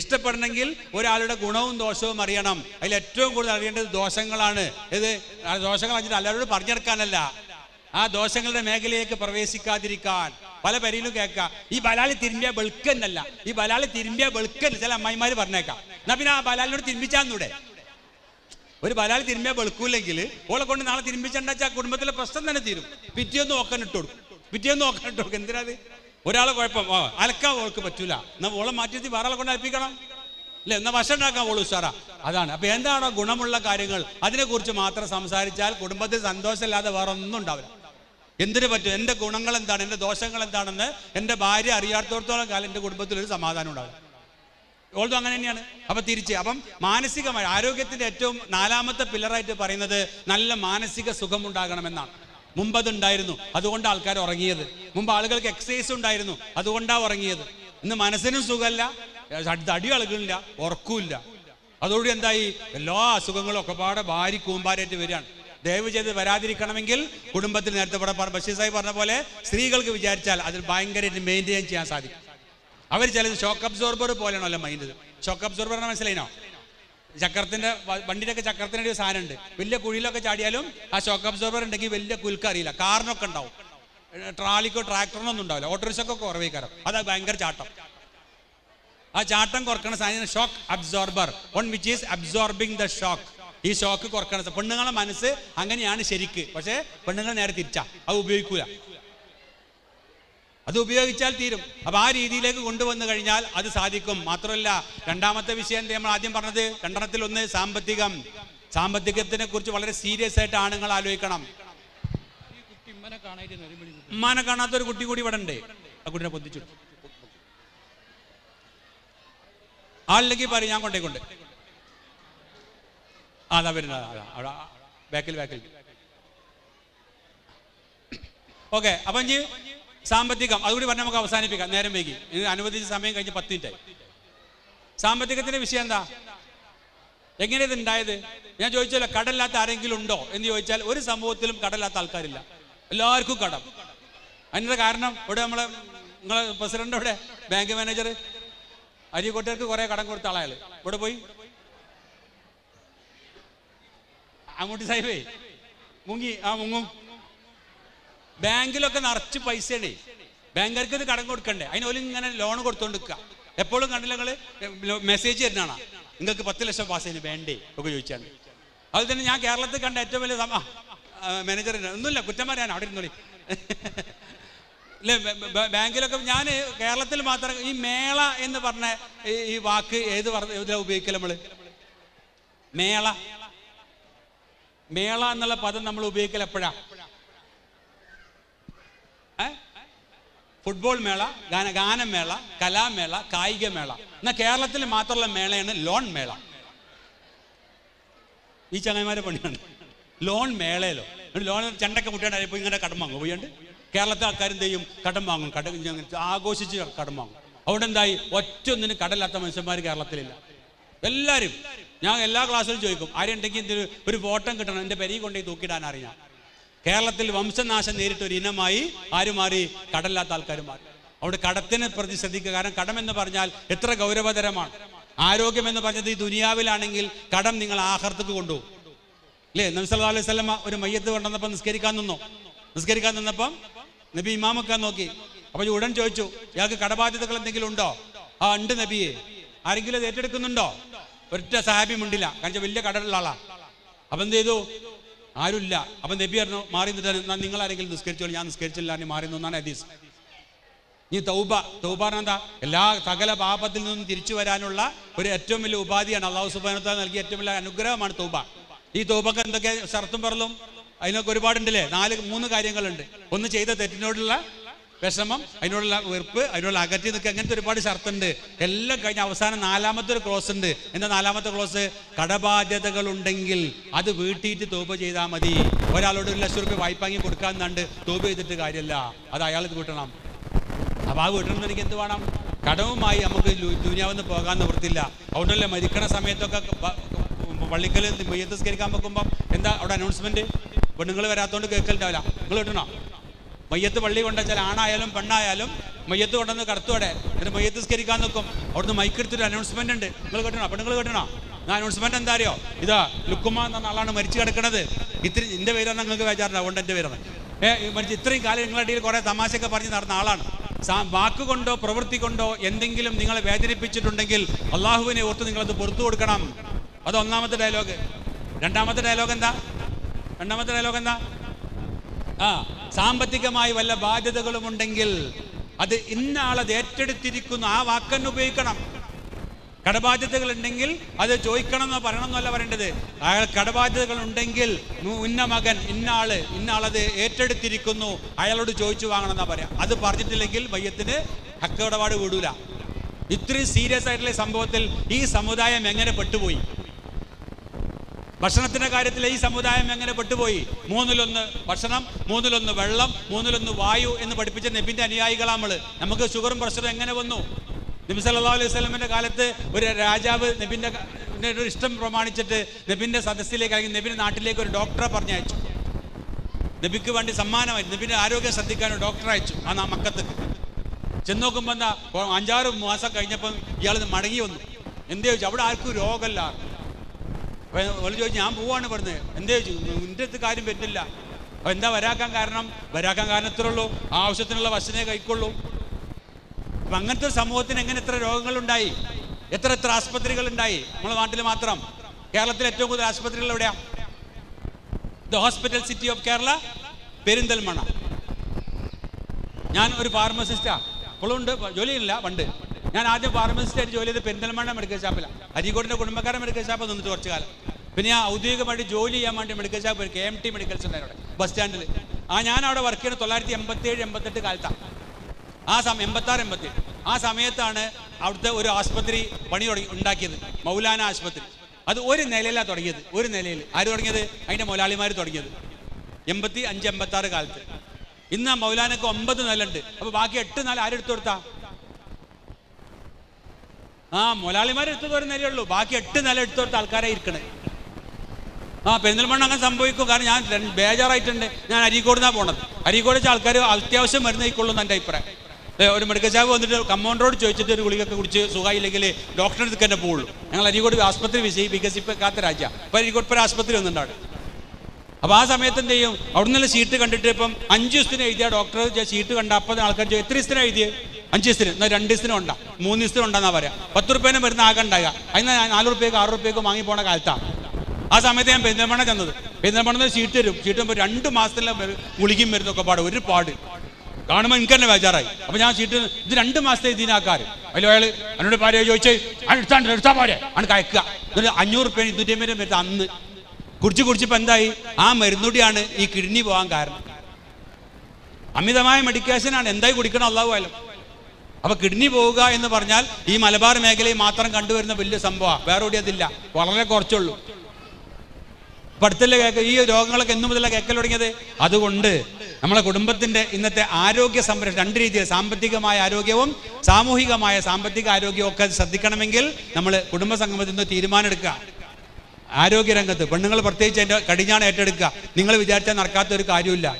ഇഷ്ടപ്പെടണമെങ്കിൽ ഒരാളുടെ ഗുണവും ദോഷവും അറിയണം. അതിൽ ഏറ്റവും കൂടുതൽ അറിയേണ്ടത് ദോഷങ്ങളാണ്. ഇത് ദോഷങ്ങൾ അറിഞ്ഞിട്ട് എല്ലാവരോടും പറഞ്ഞെടുക്കാനല്ല. ആ ദോഷങ്ങളുടെ മേഖലയിലേക്ക് പ്രവേശിക്കാതിരിക്കാൻ. പല പേരിലും കേൾക്കാം. ഈ ബലാലി തിരുമ്പിയ വെളുക്കെന്നല്ല. ഈ ബലാലി തിരുമ്പിയ വെളുക്കെന്ന് ചില അമ്മായിമാര് പറഞ്ഞേക്കാം. എന്നാ പിന്നെ ആ ബലാലിനോട് തിരുമ്പിച്ചാന്നൂടെ? ഒരു ബലാലി തിരുമ്പിയ വെളുക്കൂല്ലെങ്കിൽ ഓളെ കൊണ്ട് നാളെ തിരുമ്പിച്ചുണ്ടാച്ചാൽ കുടുംബത്തിലെ പ്രശ്നം തന്നെ തീരും. പിറ്റേന്ന് നോക്കാൻ ഇട്ട് പിറ്റിയൊന്നും പിറ്റേന്ന് നോക്കാൻ എന്തിനാ ഒരാളെ കുഴപ്പം. അലക്കാൻ ഓൾക്ക് പറ്റൂല. എന്നാ ഓളെ മാറ്റി വേറെ ആളെ കൊണ്ട് അൽപ്പിക്കണം അല്ലേ എന്നാ വശം ഉണ്ടാക്കാൻ ഓൾ ഉഷാറാ. അതാണ്. അപ്പൊ എന്താണോ ഗുണമുള്ള കാര്യങ്ങൾ അതിനെക്കുറിച്ച് മാത്രം സംസാരിച്ചാൽ കുടുംബത്തിൽ സന്തോഷമില്ലാതെ വേറെ ഒന്നും ഉണ്ടാവില്ല. എന്തിനു പറ്റും? എന്റെ ഗുണങ്ങൾ എന്താണ്? എന്റെ ദോഷങ്ങൾ എന്താണെന്ന് എന്റെ ഭാര്യ അറിയാത്തോടത്തോളം കാലം എന്റെ കുടുംബത്തിൽ ഒരു സമാധാനം ഉണ്ടാവില്ല. ഓൾതും അങ്ങനെ തന്നെയാണ്. അപ്പൊ തിരിച്ച് അപ്പം മാനസികമായി ആരോഗ്യത്തിന്റെ ഏറ്റവും നാലാമത്തെ പില്ലറായിട്ട് പറയുന്നത് നല്ല മാനസിക സുഖം ഉണ്ടാകണമെന്നാണ് മുമ്പ് അതുണ്ടായിരുന്നു അതുകൊണ്ട് ആൾക്കാർ ഉറങ്ങിയത്. മുമ്പ് ആളുകൾക്ക് എക്സസൈസ് ഉണ്ടായിരുന്നു. അതുകൊണ്ടാണ് ഉറങ്ങിയത്. ഇന്ന് മനസ്സിനും സുഖമല്ല അടി അളകളില്ല ഉറക്കൂല്ല. അതോടുകൂടി എന്തായി? എല്ലാ അസുഖങ്ങളും ഒക്കെ പാടെ ഭാരി കൂമ്പാരേറ്റ് വരികയാണ്. ദയവ് ചെയ്ത് വരാതിരിക്കണമെങ്കിൽ കുടുംബത്തിൽ നേരത്തെ പറഞ്ഞ ബഷീർ സാഹിബ് പറഞ്ഞ പോലെ സ്ത്രീകൾക്ക് വിചാരിച്ചാൽ അതിൽ ഭയങ്കരമായിട്ട് മെയിന്റെയിൻ ചെയ്യാൻ സാധിക്കും. അവർ ചിലത് ഷോക്ക് അബ്സോർബർ പോലെയാണല്ലോ മൈൻഡ് ഷോക്ക് അബ്സോർബർ മനസ്സിലായിനോ? ചക്രത്തിന്റെ വണ്ടിയിലൊക്കെ ചക്രത്തിന്റെ ഒരു സാധനം ഉണ്ട് വലിയ കുഴിയിലൊക്കെ ചാടിയാലും ആ ഷോക്ക് അബ്സോർബർ ഉണ്ടെങ്കിൽ വലിയ കുൽക്ക അറിയില്ല. കാറിനൊക്കെ ഉണ്ടാവും. ട്രാലിക്കോ ട്രാക്ടറിനോ ഒന്നും ഉണ്ടാവില്ല. ഓട്ടോറിക്ഷക്കൊക്കെ കുറവേ കയറും അതാ ഭയങ്കര ചാട്ടം. ആ ചാട്ടം കുറക്കണ സാധനം shock absorber one which is absorbing the shock ഈ ഷോക്ക് കുറക്കണ പെണ്ണുങ്ങളെ മനസ്സ് അങ്ങനെയാണ് ശരിക്ക്. പക്ഷേ പെണ്ണുങ്ങൾ നേരെ തിരിച്ചാ. അത് ഉപയോഗിക്കൂല. അത് ഉപയോഗിച്ചാൽ തീരും. അപ്പൊ ആ രീതിയിലേക്ക് കൊണ്ടുവന്നു കഴിഞ്ഞാൽ അത് സാധിക്കും. മാത്രമല്ല രണ്ടാമത്തെ വിഷയം നമ്മൾ ആദ്യം പറഞ്ഞത്? രണ്ടെണ്ണത്തിൽ ഒന്ന് സാമ്പത്തികം. സാമ്പത്തികത്തിനെ കുറിച്ച് വളരെ സീരിയസ് ആയിട്ട് ആണുങ്ങൾ ആലോചിക്കണം. ഉമ്മാനെ കാണാത്ത ഒരു കുട്ടി കൂടി ഇവിടെ ഉണ്ട്. ആ കുട്ടിനെ പൊന്തിച്ചു. ആളിലേക്ക് പറയും ഞാൻ കൊണ്ടേ കൊണ്ട് അതാ വരുന്നത് ബാക്കിൽ ബാക്കിൽ. ഓക്കെ അപ്പം സാമ്പത്തികം അതുകൂടി പറഞ്ഞ് നമുക്ക് അവസാനിപ്പിക്കാം. നേരം വൈകി. അനുവദിച്ച സമയം കഴിഞ്ഞ് പത്ത് മിനിറ്റായി സാമ്പത്തികത്തിന്റെ വിഷയം എന്താ? എങ്ങനെ ഇത് ഉണ്ടായത് ഞാൻ ചോദിച്ചല്ലോ കടലില്ലാത്ത ആരെങ്കിലും ഉണ്ടോ എന്ന് ചോദിച്ചാൽ ഒരു സമൂഹത്തിലും കടലില്ലാത്ത ആൾക്കാരില്ല. എല്ലാവർക്കും കടം. അതിന്റെ കാരണം? ഇവിടെ നമ്മളെ നിങ്ങളെ പ്രസിഡന്റ് ഇവിടെ ബാങ്ക് മാനേജർ അരിക്കോട്ടേർക്ക് കുറെ കടം കൊടുത്ത ആളായാൾ ഇവിടെ പോയി. അങ്ങോട്ട് സാഹിബേ മുങ്ങി. ആ മുങ്ങും. ബാങ്കിലൊക്കെ നിറച്ച് പൈസയാണ് ബാങ്കർക്ക് ഇത് കടം കൊടുക്കണ്ടേ? അതിന് ഇങ്ങനെ ലോൺ കൊടുത്തോണ്ട് നിൽക്കുക എപ്പോഴും കണ്ടില്ല നിങ്ങൾ മെസ്സേജ് തരുന്നതാണ് നിങ്ങൾക്ക് പത്ത് ലക്ഷം പാസ് ചെയ്യുന്നു വേണ്ടേ? ഒക്കെ ചോദിച്ചാണ്. അതുപോലെ തന്നെ ഞാൻ കേരളത്തിൽ കണ്ട ഏറ്റവും വലിയ സമ മാനേജർ ഒന്നുമില്ല കുറ്റം പറയാൻ അവിടെ ഇരുന്നോളി. അല്ലേ ബാങ്കിലൊക്കെ ഞാൻ കേരളത്തിൽ മാത്രം ഈ മേള എന്ന് പറഞ്ഞ ഈ- വാക്ക് ഏത് പറഞ്ഞ ഉപയോഗിക്കൽ നമ്മൾ? മേള. മേള എന്നുള്ള പദം നമ്മൾ ഉപയോഗിക്കൽ എപ്പോഴാ? ഫുട്ബോൾ മേള ഗാന ഗാനമേള കലാമേള കായിക മേള എന്നാൽ കേരളത്തിൽ മാത്രമുള്ള മേളയാണ് ലോൺ മേള. ഈ ചങ്ങന്മാരെ പണിയാണ്. ലോൺ മേളയിലോ. ലോൺ ചണ്ടൊക്കെ കുട്ടിയാണ് ഇപ്പോൾ ഇങ്ങനെ കടം വാങ്ങും. പോയിണ്ട്. കേരളത്തെ ആൾക്കാർ എന്ത് ചെയ്യും? കടം വാങ്ങും. കടം ആഘോഷിച്ച് കടം വാങ്ങും. അവിടെ എന്തായി? ഒറ്റ ഒന്നിന് കടമില്ലാത്ത മനുഷ്യന്മാർ കേരളത്തിലില്ല. എല്ലാവരും ഞാൻ എല്ലാ ക്ലാസ്സിലും ചോദിക്കും ആരുണ്ടെങ്കിൽ ഒരു ഫോട്ടം കിട്ടണം. എന്റെ പെരി കൊണ്ടുപോയി തൂക്കിടാൻ അറിയാം. കേരളത്തിൽ വംശനാശം നേരിട്ട ഒരു ഇനമായി ആര് മാറി? കടലാത്ത ആൾക്കാർ മാറി. അവിടെ കടത്തിനെ പ്രതി ശ്രദ്ധിക്കുക. കാരണം കടം എന്ന് പറഞ്ഞാൽ എത്ര ഗൗരവതരമാണ്. ആരോഗ്യം എന്ന് പറഞ്ഞത് ഈ ദുനിയാവിലാണെങ്കിൽ കടം നിങ്ങൾ ആഹർത്തക്ക് കൊണ്ടുപോകും. അല്ലേ? നബി സല്ലാ അലൈഹി സ്വലമ ഒരു മയ്യത്ത് കൊണ്ടുവന്നപ്പോൾ നിസ്കരിക്കാൻ നിന്നോ? നിസ്കരിക്കാൻ നിന്നപ്പം നബി ഇമാമൊക്കെ നോക്കി. അപ്പൊ ഉടൻ ചോദിച്ചു ഇയാൾക്ക് കടബാധ്യതകൾ എന്തെങ്കിലും ഉണ്ടോ? ആ ഉണ്ട് നബിയെ. ആരെങ്കിലും ഏറ്റെടുക്കുന്നുണ്ടോ? ഒറ്റ സഹാബി മുണ്ടില്ല കാരണം വലിയ കടലുള്ള ആളാ. അപ്പൊ എന്ത് ചെയ്തു? ആരുമില്ല. അപ്പൊ നബി പറഞ്ഞു മാറി നിന്നിട്ട് നിങ്ങൾ ആരെങ്കിലും നിസ്കരിച്ചോളൂ. ഞാൻ നിസ്കരിച്ചില്ല എന്ന് മാറി നിന്നാണ് ഹദീസ്. ഈ തൗബ. തൗബ എന്താ? എല്ലാ സകല പാപത്തിൽ നിന്നും തിരിച്ചു വരാനുള്ള ഒരു ഏറ്റവും വലിയ ഉപാധിയാണ്. അള്ളാഹു സുബാനത്ത നൽകിയ ഏറ്റവും വലിയ അനുഗ്രഹമാണ് തൗബ. ഈ തൗബക്ക് എന്തൊക്കെ ഷർത്തും പറലും? അതിനൊക്കെ ഒരുപാടുണ്ടല്ലേ? നാല് മൂന്ന് കാര്യങ്ങളുണ്ട്. ഒന്ന് ചെയ്ത തെറ്റിനോടുള്ള വിഷമം അതിനോടുള്ള വെറുപ്പ് അതിനോടുള്ള അകറ്റി നിൽക്കുക അങ്ങനത്തെ ഒരുപാട് ഷർത്തുണ്ട്. എല്ലാം കഴിഞ്ഞ അവസാനം നാലാമത്തെ ഒരു ക്ലോസ് ഉണ്ട്. എന്താ നാലാമത്തെ ക്ലോസ് കടബാധ്യതകൾ ഉണ്ടെങ്കിൽ അത് വീട്ടിയിട്ട് തോപ്പ് ചെയ്താൽ മതി. ഒരാളോട് ഒരു ലക്ഷം റുപ്യ വായ്പാങ്ങി കൊടുക്കാന്നുണ്ട് തോപ്പ് ചെയ്തിട്ട് കാര്യമല്ല അത് അയാൾക്ക് കിട്ടണം അപ്പൊ ആ വീട്ടിൽ എന്ത് വേണം? കടവുമായി നമുക്ക് ദുനിയാവെന്ന് പോകാൻ നിവൃത്തില്ല അതുകൊണ്ടല്ലേ മരിക്കണ സമയത്തൊക്കെ പള്ളിക്കൽ മയ്യത്ത് സ്കരിക്കാൻ വെക്കുമ്പോൾ എന്താ അവിടെ അനൗൺസ്മെന്റ് പെണ്ണുങ്ങൾ വരാത്തോണ്ട് കേൾക്കലുണ്ടാവില്ല. നിങ്ങൾ കിട്ടണോ മയ്യത്ത് പള്ളി കൊണ്ടുവച്ചാൽ ആണായാലും പെണ്ണായാലും മയ്യത്ത് കൊണ്ടുവന്ന് കടത്തുവടെ. എന്നിട്ട് മയ്യത്ത് സ്കരിക്കാൻ നിൽക്കും. അവിടുന്ന് മൈക്കെടുത്തൊരു അനൗൺസ്മെന്റ് ഉണ്ട്. നിങ്ങൾ കേട്ടണോ? പെണ്ണുങ്ങൾ കേട്ടണോ? ആ അനൗൺസ്മെന്റ് എന്താ അറിയോ ഇതാ ലുക്കുമ എന്ന ആളാണ് മരിച്ചു കിടക്കണത്. ഇത്തിരി എന്റെ പേരാണ് നിങ്ങൾക്ക് വേചാറുണ്ട് അതുകൊണ്ട് എന്റെ പേരാണ് ഏ ഈ മരിച്ച് ഇത്രയും കാലം നിങ്ങളുടെ ഇടയിൽ കുറേ തമാശയൊക്കെ പറഞ്ഞ് നടന്ന ആളാണ്. വാക്ക് വാക്കുകൊണ്ടോ പ്രവൃത്തി കൊണ്ടോ എന്തെങ്കിലും നിങ്ങളെ വേദനിപ്പിച്ചിട്ടുണ്ടെങ്കിൽ അള്ളാഹുവിനെ ഓർത്ത് നിങ്ങളത് പുറത്തു കൊടുക്കണം. അത് ഒന്നാമത്തെ ഡയലോഗ് രണ്ടാമത്തെ ഡയലോഗ് എന്താ? രണ്ടാമത്തെ ഡയലോഗ് എന്താ? ആ സാമ്പത്തികമായി വല്ല ബാധ്യതകളും ഉണ്ടെങ്കിൽ അത് ഇന്ന ആളത് ഏറ്റെടുത്തിരിക്കുന്നു ആ വാക്കന്നെ ഉപയോഗിക്കണം. കടബാധ്യതകൾ ഉണ്ടെങ്കിൽ അത് ചോദിക്കണം എന്നോ പറയണം എന്നല്ല പറയേണ്ടത്. അയാൾ കടബാധ്യതകൾ ഉണ്ടെങ്കിൽ ഇന്ന മകൻ ഇന്ന ആൾ ഇന്ന ആളത് ഏറ്റെടുത്തിരിക്കുന്നു അയാളോട് ചോദിച്ചു വാങ്ങണം എന്നാ പറയാം. അത് പറഞ്ഞിട്ടില്ലെങ്കിൽ മയ്യത്തിന് ഹക്കടപാട് വിടൂല. ഇത്രയും സീരിയസ് ആയിട്ടുള്ള സംഭവത്തിൽ ഈ സമുദായം എങ്ങനെ പെട്ടുപോയി? ഭക്ഷണത്തിന്റെ കാര്യത്തിൽ ഈ സമുദായം എങ്ങനെ പെട്ടുപോയി? മൂന്നിലൊന്ന് ഭക്ഷണം മൂന്നിലൊന്ന് വെള്ളം മൂന്നിലൊന്ന് വായു എന്ന് പഠിപ്പിച്ച നബിന്റെ അനുയായികളാ നമ്മൾ. നമുക്ക് ഷുഗറും പ്രഷറും എങ്ങനെ വന്നു? നബി സല്ലാ അലൈഹി സ്വലമിന്റെ കാലത്ത് ഒരു രാജാവ് നബിന്റെ ഒരു ഇഷ്ടം പ്രമാണിച്ചിട്ട് നബിന്റെ സദസ്സിലേക്ക് അല്ലെങ്കിൽ നബിന്റെ നാട്ടിലേക്ക് ഒരു ഡോക്ടറെ പറഞ്ഞയച്ചു. നബിക്ക് വേണ്ടി സമ്മാനമായി നബിന്റെ ആരോഗ്യം ശ്രദ്ധിക്കാൻ ഒരു ഡോക്ടറെ അയച്ചു. ആ മക്കത്ത്. ചെന്ന് നോക്കുമ്പോൾ എന്താ അഞ്ചാറ് മാസം കഴിഞ്ഞപ്പം ഇയാൾ മടങ്ങി വന്നു. എന്തേ ചോദിച്ചു? അവിടെ ആർക്കും രോഗമല്ല. അപ്പൊ ഓൾ ചോദിച്ചു ഞാൻ പോവാണ് പറഞ്ഞത് എന്തേ നിന്റെ അടുത്ത് കാര്യം വരുന്നില്ല. അപ്പൊ എന്താ വരാക്കാൻ കാരണം? വരാക്കാൻ കാരണം ഇത്രേ ഉള്ളൂ? ആവശ്യത്തിനുള്ള വശനെ കൈക്കൊള്ളൂ അപ്പൊ അങ്ങനത്തെ ഒരു സമൂഹത്തിന് എങ്ങനെ എത്ര രോഗങ്ങൾ ഉണ്ടായി എത്ര എത്ര ആസ്പത്രികൾ ഉണ്ടായി നമ്മളെ നാട്ടിൽ മാത്രം. കേരളത്തിൽ ഏറ്റവും കൂടുതൽ ആസ്പത്രികൾ എവിടെയാ? The hospital city of Kerala Perinthalmanna ഞാൻ ഒരു ഫാർമസിസ്റ്റാ ഇപ്പോഴും ഉണ്ട്. ജോലിയില്ല പണ്ട്. ഞാൻ ആദ്യം ഫാർമസിസ്റ്റായിട്ട് ജോലി ചെയ്ത് പെരിന്തൽമണ്ണ മെഡിക്കൽ ഷാപ്പിലാണ് അരീക്കോടിന്റെ കുടുംബക്കാരൻ മെഡിക്കൽ ഷാപ്പ് നിന്നിട്ട് കുറച്ച് കാലം. പിന്നെ ഞാൻ ഔദ്യോഗികമായിട്ട് ജോലി ചെയ്യാൻ വേണ്ടി medical shop K M T medicals ഉണ്ടായിരുന്നു അവിടെ ബസ് സ്റ്റാൻഡിൽ ആ ഞാൻ അവിടെ വർക്ക് ചെയ്യുന്നത് തൊള്ളായിരത്തി എൺപത്തി ഏഴ് എൺപത്തെട്ട് കാലത്താണ് ആ സമയം എൺപത്താറ് എൺപത്തി ആ സമയത്താണ് അവിടുത്തെ ഒരു ആശുപത്രി പണി തുടങ്ങി ഉണ്ടാക്കിയത്. മൗലാന ആശുപത്രി. അത് ഒരു നിലയിലാണ് തുടങ്ങിയത്. ഒരു നിലയിൽ. ആര് തുടങ്ങിയത്? അതിന്റെ മുതലാളിമാർ തുടങ്ങിയത്. എൺപത്തി അഞ്ച് എൺപത്തി ആറ് കാലത്ത്. ഇന്ന് മൗലാനക്ക് ഒമ്പത് നിലയുണ്ട്. അപ്പൊ ബാക്കി എട്ട് നില ആരെടുത്തു കൊടുത്താ? ആ മുതലാളിമാർ എടുത്തത് ഒരു നിലയുള്ളൂ ബാക്കി എട്ട് നില എടുത്തോട്ട് ആൾക്കാരെ ഇരിക്കണേ. ആ പെരിന്തൽമണ്ണ അങ്ങനെ സംഭവിക്കും. കാരണം ഞാൻ ബേജാറായിട്ടുണ്ട്. ഞാൻ അരീക്കോട് നിന്നാണ് പോണത്. അരീക്കോട് വെച്ച ആൾക്കാർ അത്യാവശ്യം മരുന്ന് എന്ന് എന്റെ അഭിപ്രായം. ഒരു മെഡിക്കൽ ചാവ് വന്നിട്ട് കമ്പൗണ്ടറോട് ചോദിച്ചിട്ട് ഒരു ഗുളികൊക്കെ കുടിച്ച് സുഖമില്ലെങ്കിൽ ഡോക്ടറെ അടുത്ത് തന്നെ പോവുള്ളൂ. ഞങ്ങൾ അരീക്കോട് ആസ്പത്രി വിജയി വികസിപ്പിക്കാത്ത രാജ്യ. അപ്പോൾ അരീക്കോട് ഒരു ആസ്പത്രി വന്നിട്ടുണ്ട് അപ്പോൾ ആ സമയത്ത് എന്ത് ചെയ്യും? അവിടെ നിന്നുള്ള ഷീറ്റ് കണ്ടിട്ട് ഇപ്പം അഞ്ച് ദിവസത്തിന് എഴുതിയ ഡോക്ടർ ഷീറ്റ് കണ്ട അപ്പം ആൾക്കാർ എത്ര ദിവസത്തിന് എഴുതിയത് അഞ്ച് ദിവസത്തിന്. എന്നാൽ രണ്ട് ദിവസത്തിന് ഉണ്ടാ മൂന്ന് ദിവസത്തിന് ഉണ്ടെന്നാ പറയാം. പത്ത് റുപ്യേനെ മരുന്ന് ആകെ ഉണ്ടാകുക അതിന് നാല് റുപ്യക്ക് ആറ് റുപ്യക്ക് വാങ്ങി പോണ കാലത്താണ് ആ സമയത്ത് ഞാൻ പെരുന്തൽമണ്ണ ചെന്നത്. പെരുന്തൽമണ്ണ ഷീറ്റ് തരും. ഷീറ്റ് വരുമ്പോൾ രണ്ട് മാസത്തിലെ ഗുളികയും മരുന്നൊക്കെ പാട്. ഒരു പാട്. കാണുമ്പോൾ എനിക്ക് തന്നെ ബേജാറായി. അപ്പൊ ഞാൻ ഷീറ്റ് ഇത് രണ്ട് മാസത്തെ ഇതിനാക്കാറ് അതിൽ അയാൾ എന്നോട് പാരോ ചോദിച്ചേ എടുത്താണ്ട് എടുത്താ പോരെ ആണ് കയക്കുക. എന്നിട്ട് അഞ്ഞൂറ് റുപ്യ ഇരുന്നൂറ്റി അമ്പത് മരുന്ന് അന്ന്. കുടിച്ച് കുടിച്ചപ്പോൾ എന്തായി? ആ മരുന്നുടിയാണ് ഈ കിഡ്നി പോകാൻ കാരണം. അമിതമായ മെഡിക്കേഷനാണ് എന്തായി കുടിക്കണം? അള്ളാഹുവായാലും അപ്പൊ കിഡ്നി പോവുക എന്ന് പറഞ്ഞാൽ ഈ മലബാർ മേഖലയിൽ മാത്രം കണ്ടുവരുന്ന വലിയ സംഭവമാണ്. വേറെ എവിടെ അതില്ല. വളരെ കുറച്ചുള്ളൂ. പഠിത്തല്ലേ കേൾക്കുക കേൾക്ക ഈ രോഗങ്ങളൊക്കെ എന്നു മുതലാണ് കേൾക്കൽ തുടങ്ങിയത്? അതുകൊണ്ട് നമ്മളെ കുടുംബത്തിന്റെ ഇന്നത്തെ ആരോഗ്യ സംരക്ഷണം രണ്ട് രീതിയിൽ സാമ്പത്തികമായ ആരോഗ്യവും സാമൂഹികമായ സാമ്പത്തിക ആരോഗ്യവും ഒക്കെ ശ്രദ്ധിക്കണമെങ്കിൽ നമ്മൾ കുടുംബ സംഗമത്തിൽ നിന്ന് തീരുമാനം എടുക്കുക. ആരോഗ്യരംഗത്ത് പെണ്ണുങ്ങൾ പ്രത്യേകിച്ച് അതിന്റെ കടിഞ്ഞാണ് ഏറ്റെടുക്കുക. നിങ്ങൾ വിചാരിച്ചാൽ നടക്കാത്ത ഒരു കാര്യമില്ല